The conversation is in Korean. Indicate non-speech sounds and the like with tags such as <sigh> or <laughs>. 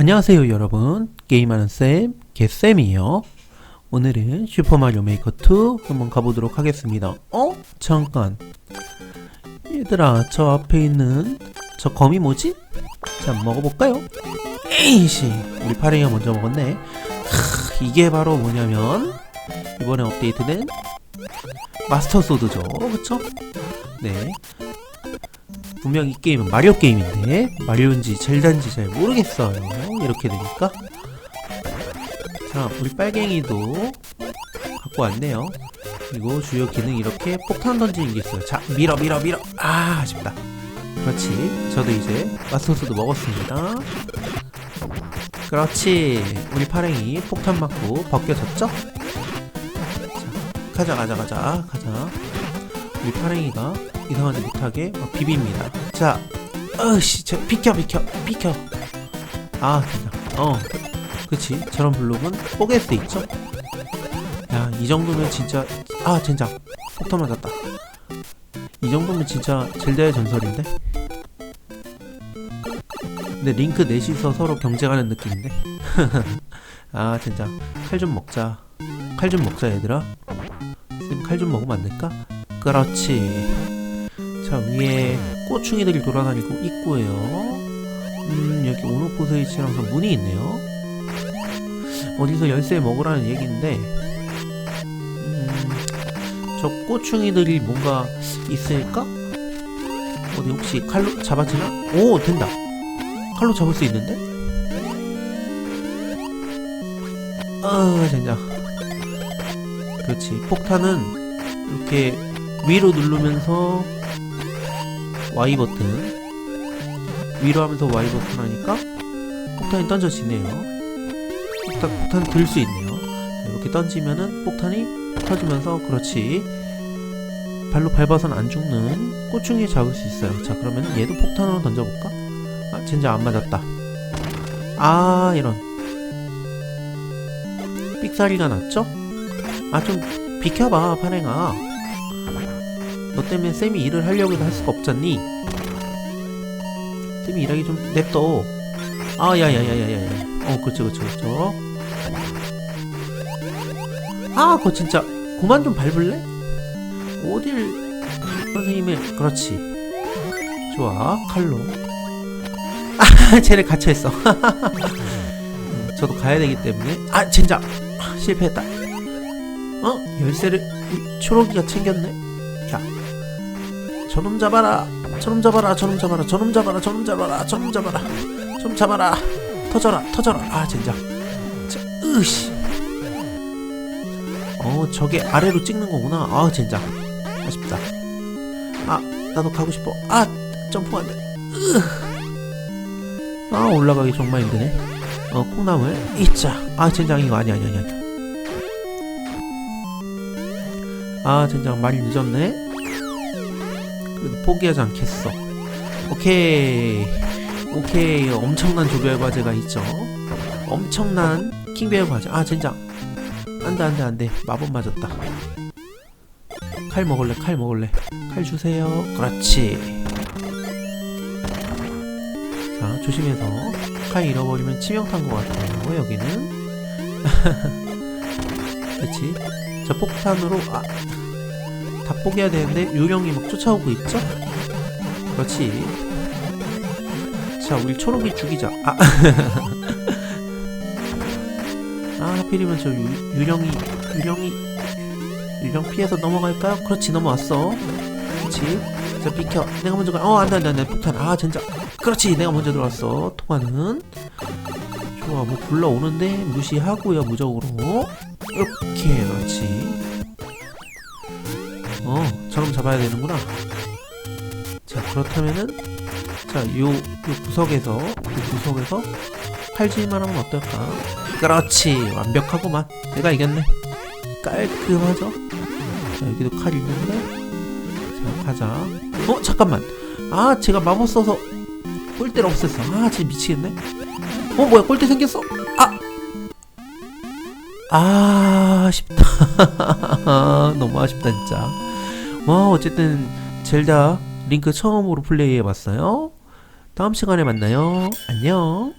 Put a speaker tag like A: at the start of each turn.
A: 안녕하세요 여러분 게임하는 쌤 개쌤이에요 오늘은 슈퍼마리오 메이커 2 한번 가보도록 하겠습니다 어? 잠깐 얘들아 저 앞에 있는 저 검이 뭐지? 자 먹어볼까요? 에이씨 우리 파랭이가 먼저 먹었네 크, 이게 바로 뭐냐면 이번에 업데이트된 마스터 소드죠 그쵸? 네 분명 이 게임은 마리오 게임인데 마리오인지 젤다인지 잘 모르겠어요. 이렇게 되니까. 자 우리 빨갱이도 갖고 왔네요. 그리고 주요 기능 이렇게 폭탄 던지는 게 있어요. 자 밀어 밀어 밀어. 아 아쉽다. 그렇지. 저도 이제 마스터소드 먹었습니다. 그렇지. 우리 파랭이 폭탄 맞고 벗겨졌죠? 자 가자 가자 가자. 가자. 우리 파랭이가 이상한 짓 못하게 막 비빕니다. 자, 어씨, 저 비켜, 비켜, 비켜. 아, 진짜. 어, 그치. 저런 블록은 뽀갤 수 있죠. 야, 이 정도면 진짜 아, 젠장. 폭탄 맞았다. 이 정도면 진짜 젤다의 전설인데. 근데 링크 넷이서 서로 경쟁하는 느낌인데. <laughs> 아, 진짜. 칼 좀 먹자. 칼 좀 먹자, 얘들아. 칼좀 먹으면 안 될까? 그렇지. 자 위에 꼬충이들이 돌아다니고 있고요 음 여기 오노포스이치랑서 문이 있네요 어디서 열쇠 먹으라는 얘기인데 음 저 꼬충이들이 뭔가 있을까? 어디 혹시 칼로 잡아지나? 오 된다 칼로 잡을 수 있는데? 아 젠장 그렇지 폭탄은 이렇게 위로 누르면서 Y 버튼 위로 하면서 Y 버튼 하니까 폭탄이 던져지네요. 폭탄, 폭탄 들 수 있네요. 자, 이렇게 던지면은 폭탄이 터지면서 그렇지. 발로 밟아선 안 죽는 꼬충이 잡을 수 있어요. 자 그러면 얘도 폭탄으로 던져볼까? 아 젠장 안 맞았다. 아 이런 삑사리가 났죠? 아 좀 비켜봐 파랭아. 너 때문에 쌤이 일을 하려고 해도 할 수가 없잖니? 쌤이 일하기 좀 냅둬. 아, 야 야 야 야 야 야. 어, 그렇죠, 그렇죠, 그렇죠. 아, 그거 진짜 그만 좀 밟을래? 어딜 선생님의 그렇지. 좋아, 칼로. 아, <laughs> 쟤네 갇혀 있어. 음, <laughs> 저도 가야 되기 때문에 아, 젠장 실패했다. 어, 열쇠를 이 초록이가 챙겼네. 야, 저놈 잡아라. 저놈 잡아라 저놈 잡아라 저놈 잡아라 저놈 잡아라 저놈 잡아라. 좀 잡아라. 터져라 터져라. 아 젠장. 자, 으씨. 어 저게 아래로 찍는 거구나. 아 젠장. 아쉽다. 아 나도 가고 싶어. 아 점프 안돼. 아 올라가기 정말 힘드네. 어 콩나물. 있자. 아 젠장 이거 아니야 아니야 아니야. 아 젠장 많이 늦었네 그래도 포기하지 않겠어. 오케이. 오케이. 엄청난 조별 과제가 있죠. 엄청난 킹베어 과제. 아, 젠장. 안 돼, 안 돼, 안 돼. 마법 맞았다. 칼 먹을래, 칼 먹을래. 칼 주세요. 그렇지. 자, 조심해서. 칼 잃어버리면 치명타인 것 같아요. 여기는. <laughs> 그렇지. 자, 폭탄으로, 아. 다 포기해야 되는데 요령이 막 쫓아오고 있죠? 그렇지. 자 우리 초록이 죽이자. 아, <laughs> 아 하필이면 저 유, 유령이 유령이 유령 피해서 넘어갈까요? 그렇지 넘어왔어. 그렇지. 자 비켜. 내가 먼저 가어 안돼 안돼 안돼. 폭탄. 아 진짜 그렇지 내가 먼저 들어왔어. 통화는. 좋아 뭐 굴러오는데 무시하고요 무적으로. 이렇게 그렇지 어, 저럼 잡아야 되는구나. 자, 그렇다면은, 자, 요, 요 구석에서, 요 구석에서 칼질만 하면 어떨까? 그렇지, 완벽하구만. 내가 이겼네. 깔끔하죠? 자, 여기도 칼 있는데, 자, 가자. 어, 잠깐만. 아, 제가 마법 써서 꼴대를 없앴어. 아, 진짜 미치겠네. 어, 뭐야, 꼴대 생겼어? 아! 아, 아쉽다. <laughs> 너무 아쉽다, 진짜. 와 어쨌든 젤다 링크 처음으로 플레이해봤어요. 다음 시간에 만나요. 안녕.